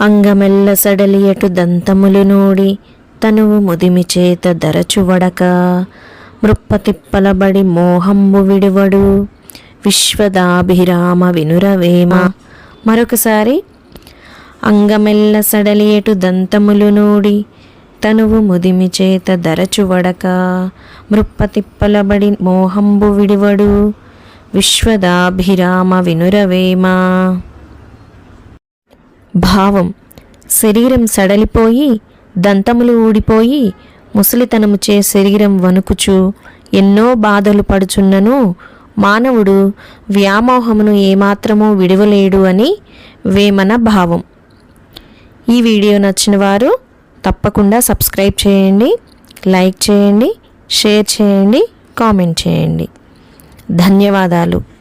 అంగమెల్ల సడలియటు దంతములు నూడి తనువు ముదిమి చేత దరచువడక మృప్పతిప్పలబడి మోహంబు విడువడు. విశ్వదాభిరామ వినురవేమ. మరొకసారి అంగమెల్ల సడలియటు దంతములు నూడి తనువు ముదిమి చేత దరచువడక మృప్పతిప్పలబడి మోహంబు విడివడు. విశ్వదాభిరామ వినురవేమ. భావం. శరీరం సడలిపోయి దంతములు ఊడిపోయి ముసలితనముచే శరీరం వణుకుచు ఎన్నో బాధలు పడుచున్నను. మానవుడు వ్యామోహమును ఏమాత్రమూ విడవలేడు అని వేమన భావం. ఈ వీడియో నచ్చిన వారు తప్పకుండా సబ్స్క్రైబ్ చేయండి లైక్ చేయండి షేర్ చేయండి కామెంట్ చేయండి. ధన్యవాదాలు.